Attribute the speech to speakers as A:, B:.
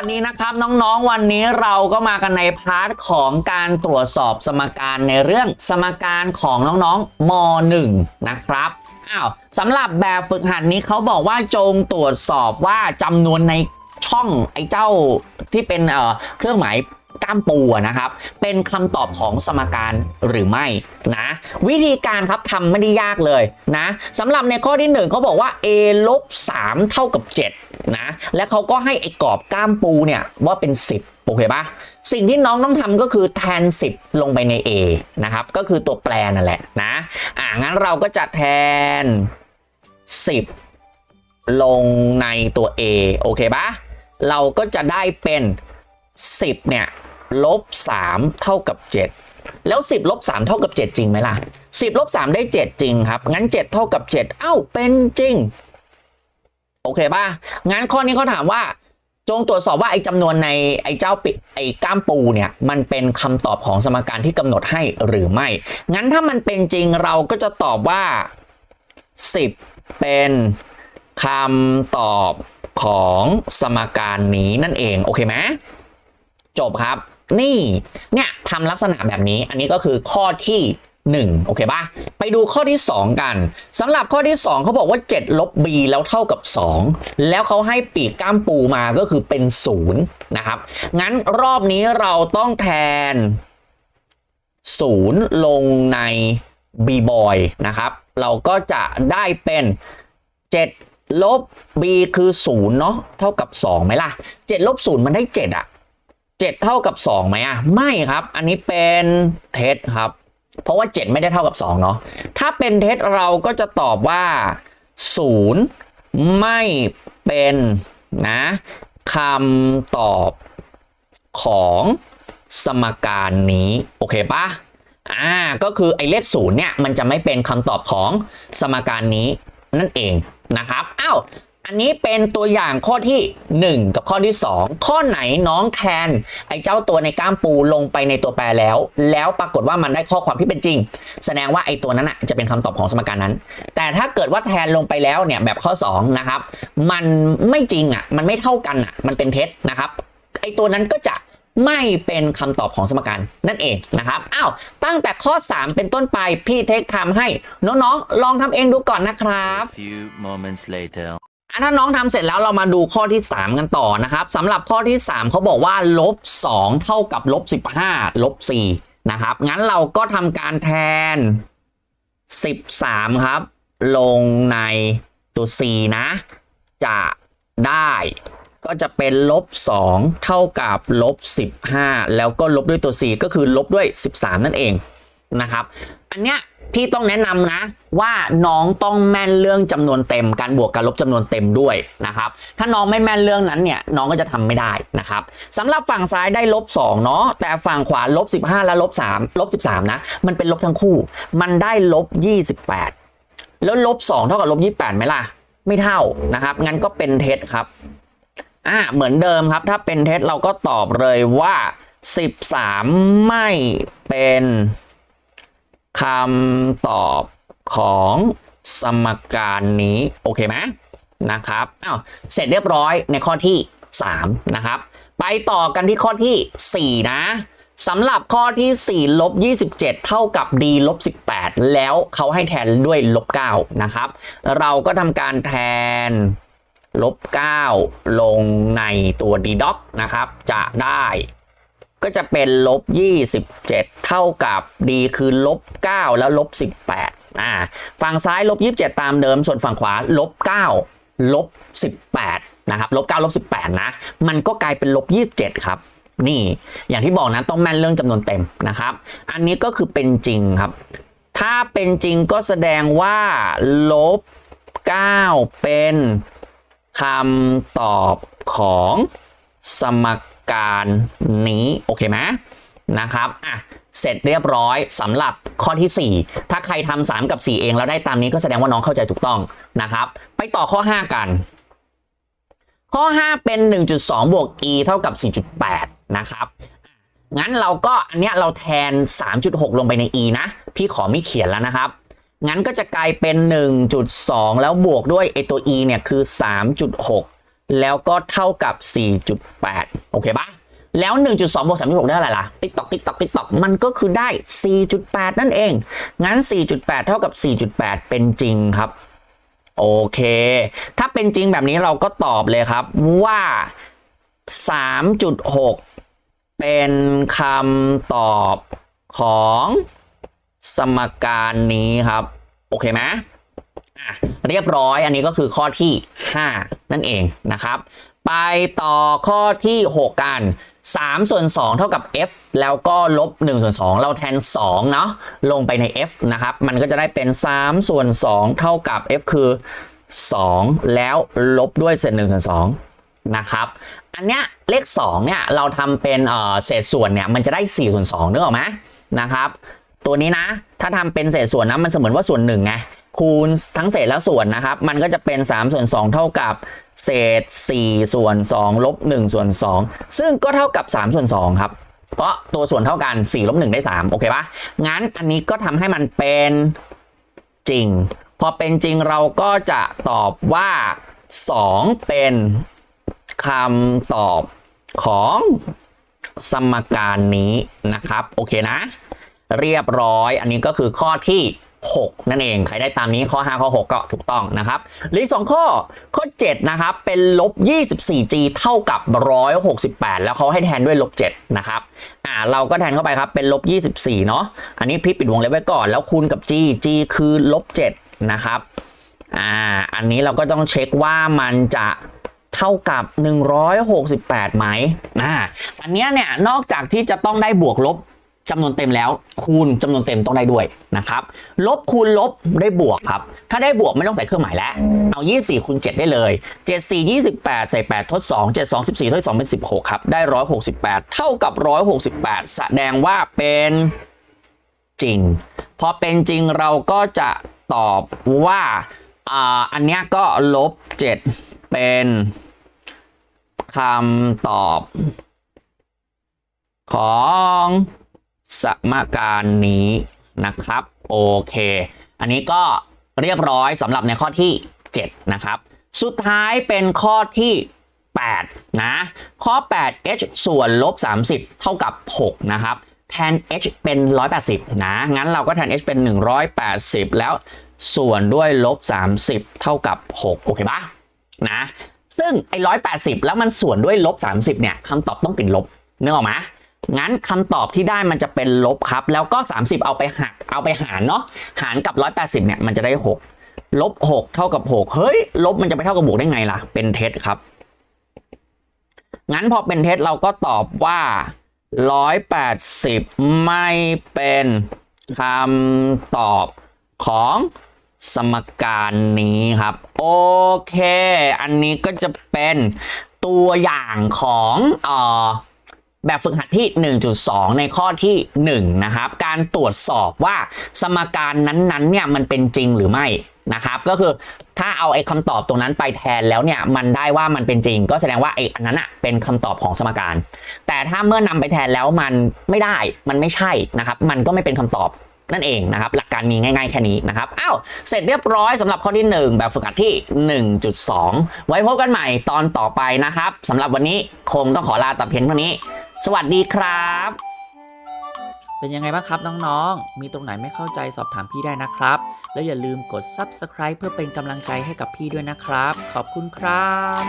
A: วัสดีนะครับน้องๆวันนี้เราก็มากันในพาร์ทของการตรวจสอบสมการในเรื่องสมการของน้องๆม .1 นะครับอ้าวสำหรับแบบฝึกหัดนี้เขาบอกว่าจงตรวจสอบว่าจำนวนในช่องไอ้เจ้าที่เป็นเอ่อเครื่องหมาย กล้ามปูอะนะครับ เป็นคำตอบของสมการหรือไม่นะ วิธีการครับทำไม่ได้ยากเลยนะสำหรับในข้อที่หนึ่งเขาบอกว่า a ลบ3เท่ากับ7นะและเขาก็ให้ไอ้กรอบกล้ามปูเนี่ยว่าเป็น 10โอเคปะสิ่งที่น้องต้องทำก็คือแทน 10 ลงไปใน a นะครับ ก็คือตัวแปรนั่นแหละนะ อ่างั้นเราก็จะแทน 10 ลงในตัว a โอเคปะเราก็จะได้เป็น 10 เนี่ย ลบ3เท่ากับ 7 แล้ว 10ลบ3เท่ากับ 7 จริงไหมล่ะ 10ลบ3ได้ 7 จริงครับ งั้น 7 เท่ากับ 7 เอ้า เป็นจริง โอเคป่ะ งั้นข้อนี้เขาถามว่า จงตรวจสอบว่าไอ้จำนวนในไอ้เจ้าปิไอ้ก้ามปูเนี่ย มันเป็นคำตอบของสมการที่กำหนดให้หรือไม่ งั้นถ้ามันเป็นจริงเราก็จะตอบว่า 10 เป็นคำตอบของสมการนี้นั่นเอง โอเคไหมจบครับ นี่เนี่ยทำลักษณะแบบนี้อันนี้ก็คือข้อที่ 1 โอเคปะไปดูข้อที่ 2 กันสำหรับข้อที่ 2 เขาบอกว่า 7 ลบ b แล้วเท่ากับ 2 แล้วเขาให้ปีกก้ามปูมาก็คือเป็น 0 นะครับ งั้นรอบนี้เราต้องแทน 0 ลงใน b boy นะครับ เราก็จะได้เป็น 7 ลบ b คือ 0 เนาะเท่ากับ 2ไหมล่ะ 7 ลบ 0 มันได้ 7อะ 7 เท่ากับ2ไหมอะไม่ครับ อันนี้เป็นเท็จครับ เพราะว่า 7 ไม่ได้เท่ากับ2เนาะถ้าเป็นเท็จเราก็จะตอบว่า 0 ไม่เป็นนะคำตอบของสมการนี้โอเคปะอ่าก็คือไอ้เลขศูนย์เนี่ยมันจะไม่เป็นคำตอบของสมการนี้นั่นเองนะครับอ้าว อันนี้เป็นตัวอย่างข้อที่ 1 กับข้อที่ 2 ข้อไหนน้องแทน ไอ้เจ้าตัวในก้ามปูลงไปในตัวแปรแล้ว แล้วปรากฏว่ามันได้ข้อความที่เป็นจริง แสดงว่าไอ้ตัวนั้นอะจะเป็นคำตอบของสมการนั้น แต่ถ้าเกิดว่าแทนลงไปแล้วเนี่ยแบบข้อ2นะครับมันไม่จริงอะมันไม่เท่ากันอะมันเป็นเท็จนะครับไอ้ตัวนั้นก็จะไม่เป็นคำตอบของสมการนั่นเองนะครับอ้าวตั้งแต่ข้อ 3 เป็นต้นไปพี่เทคทำให้น้องๆลองทำเองดูก่อนนะครับ ถ้าน้องทำเสร็จแล้วเรามาดูข้อที่ 3 กันต่อนะครับสำหรับข้อที่ 3เขาบอกว่าลบ2เท่ากับลบ15ลบ4นะครับ งั้นเราก็ทำการแทน 13 ครับ ลงในตัว c นะ จะได้ก็จะเป็นลบ2เท่ากับลบ15 แล้วก็ลบด้วยตัว c ก็คือลบด้วย 13 นั่นเอง นะครับ อันเนี้ยพี่ต้องแนะนำนะว่าน้องต้องแม่นเรื่องจำนวนเต็ม การบวกการลบจำนวนเต็มด้วยนะครับ ถ้าน้องไม่แม่นเรื่องนั้นเนี่ยน้องก็จะทำไม่ได้นะครับสำหรับฝั่งซ้ายได้ลบ2เนาะแต่ฝั่งขวาลบ15 และลบ3ลบ13นะมันเป็นลบทั้งคู่ มันได้ลบ28 แล้วลบ2เท่ากับลบ28ไหมล่ะ ไม่เท่านะครับ งั้นก็เป็นเท็จครับอ่าเหมือนเดิมครับ ถ้าเป็นเท็จเราก็ตอบเลยว่า 13 ไม่เป็น คำตอบของสมการนี้ โอเคไหมนะครับอ้าวเสร็จเรียบร้อยในข้อที่ 3 นะครับ ไปต่อกันที่ข้อที่ 4 นะสำหรับข้อที่4ลบ27 เท่ากับ d ลบ18 แล้วเขาให้แทนด้วยลบ9นะครับ เราก็ทำการแทนลบ9ลงในตัว d doc นะครับ จะได้ ก็จะเป็นลบ 27 เท่ากับ d คือลบ 9 แล้วลบ 18อ่าฝั่งซ้ายลบ 27 ตามเดิม ส่วนฝั่งขวาลบ 9 ลบ 18 นะครับ ลบ 9 ลบ 18 นะ มันก็กลายเป็นลบ 27 ครับ นี่ อย่างที่บอกนะ ต้องแม่นเรื่องจำนวนเต็มนะครับ อันนี้ก็คือเป็นจริงครับ ถ้าเป็นจริงก็แสดงว่าลบ 9 เป็นคำตอบของสม การนี้ โอเคไหมนะครับอะเสร็จเรียบร้อยสำหรับข้อที่ 4 ถ้าใครทำ3กับ 4 เองแล้วได้ตามนี้ก็แสดงว่าน้องเข้าใจถูกต้องนะครับ ไปต่อข้อ 5 กัน ข้อ 5 เป็น 1.2 บวก e เท่ากับ 4.8 นะครับงั้นเราก็อันเนี้ยเราแทน 3.6 ลงไปใน e นะ พี่ขอไม่เขียนแล้วนะครับ งั้นก็จะกลายเป็น 1.2 แล้วบวกด้วยไอตัว e เนี่ยคือ 3.6 แล้วก็เท่ากับ 4.8 โอเคปะแล้ว 1.2บวก36ได้อะไรล่ะ ติ๊กตอกติ๊กตอกติ๊กตอกมันก็คือได้ 4.8 นั่นเอง งั้น 4.8 เท่ากับ 4.8 เป็นจริงครับ โอเค ถ้าเป็นจริงแบบนี้เราก็ตอบเลยครับว่า 3.6 เป็นคำตอบของสมการนี้ครับ โอเคไหม อะเรียบร้อยอันนี้ก็คือข้อที่ 5 นั่นเองนะครับ ไปต่อข้อที่ 6 กัน 3 ส่วน 2 เท่ากับ f แล้วก็ลบ1ส่วน 2 เราแทน 2 เนาะลงไปใน f นะครับ มันก็จะได้เป็น 3 ส่วน 2 เท่ากับ f คือ 2 แล้วลบด้วยเศษ1ส่วน2นะครับ อันเนี้ยเลข 2 เนี่ย เราทำเป็นเศษส่วนเนี่ย มันจะได้ 4 ส่วน2นึกออกไหมนะครับ ตัวนี้นะ ถ้าทำเป็นเศษส่วนนะมันเสมือนว่าส่วน1ไง คูณทั้งเศษและส่วนนะครับ มันก็จะเป็น 3 ส่วน 2 เท่ากับเศษ 4 ส่วน 2 ลบ 1 ส่วน 2 ซึ่งก็เท่ากับ 3 ส่วน 2 ครับ เพราะตัวส่วนเท่ากัน 4 ลบ 1 ได้ 3 โอเคปะงั้นอันนี้ก็ทำให้มันเป็นจริง พอเป็นจริงเราก็จะตอบว่า 2 เป็นคำตอบของสมการนี้นะครับ โอเคนะ เรียบร้อยอันนี้ก็คือข้อที่ 6 นั่นเอง ใครได้ตามนี้ข้อ 5 ข้อ 6 ก็ถูกต้องนะครับหลืออกสองข้อข้อ 7 นะครับ เป็นลบ 24g เท่ากับ 168 แล้วเขาให้แทนด้วยลบ 7 นะครับอ่าเราก็แทนเข้าไปครับเป็นลบ 24 เนาะอันนี้พี่ปิดวงเล็บไว้ก่อน แล้วคูณกับ g g คือลบ 7 นะครับอ่าอันนี้เราก็ต้องเช็คว่ามันจะเท่ากับ 168 ไหมอ่าอันเนี้ยเนี่ยนอกจากที่จะต้องได้บวกลบ จำนวนเต็มแล้ว คูณจำนวนเต็มต้องได้ด้วยนะครับ ลบคูณลบได้บวกครับ ถ้าได้บวกไม่ต้องใส่เครื่องหมายแล้ว เอา 24คูณ7ได้เลย 7 4 28 ใส่ 8 ทด 2 7 2 14ทด 2 เป็น 16 ครับ ได้ 168 เท่ากับ 168 แสดงว่าเป็นจริง พอเป็นจริงเราก็จะตอบว่าอ่าอันนี้ก็ลบ 7 เป็นคำตอบของ สมการนี้นะครับ โอเค อันนี้ก็เรียบร้อยสำหรับในข้อที่ 7 นะครับ สุดท้ายเป็นข้อที่ 8 นะ ข้อ 8 h ส่วนลบ 30 เท่ากับ 6 นะครับ แทน h เป็น 180 นะ งั้นเราก็แทน h เป็น 180 แล้วส่วนด้วยลบ 30 เท่ากับ 6 โอเคปะนะ ซึ่งไอ้180 แล้วมันส่วนด้วยลบ 30 เนี่ยคำตอบต้องเป็นลบนึกออกไหม งั้นคำตอบที่ได้มันจะเป็นลบครับ แล้วก็ 30 เอาไปหักเอาไปหารเนาะหารกับ 180เนี่ยมันจะได้ 6 ลบ 6 เท่ากับ 6 เฮ้ย ลบมันจะไปเท่ากับบวกได้ไงล่ะ เป็นเท็จครับ งั้นพอเป็นเท็จเราก็ตอบว่า 180 ไม่เป็นคำตอบของสมการนี้ครับ โอเค อันนี้ก็จะเป็นตัวอย่างของเอ่อ แบบฝึกหัดที่ 1.2 ในข้อที่ 1 นะครับ การตรวจสอบว่าสมการนั้นๆเนี่ยมันเป็นจริงหรือไม่นะครับ ก็คือถ้าเอาไอ้คำตอบตรงนั้นไปแทนแล้วเนี่ยมันได้ว่ามันเป็นจริง ก็แสดงว่าไอ้อันนั้นอะเป็นคำตอบของสมการ แต่ถ้าเมื่อนำไปแทนแล้วมันไม่ได้มันไม่ใช่นะครับ มันก็ไม่เป็นคำตอบนั่นเองนะครับ หลักการมีง่ายๆแค่นี้นะครับอ้าวเสร็จเรียบร้อยสำหรับข้อที่ 1 แบบฝึกหัดที่ 1.2 ไว้พบกันใหม่ตอนต่อไปนะครับสำหรับวันนี้คงต้องขอลาแต่เพียงเท่านี้ สวัสดีครับ
B: เป็นยังไงบ้างครับน้องๆ มีตรงไหนไม่เข้าใจสอบถามพี่ได้นะครับ แล้วอย่าลืมกด Subscribe เพื่อเป็นกำลังใจให้กับพี่ด้วยนะครับ ขอบคุณครับ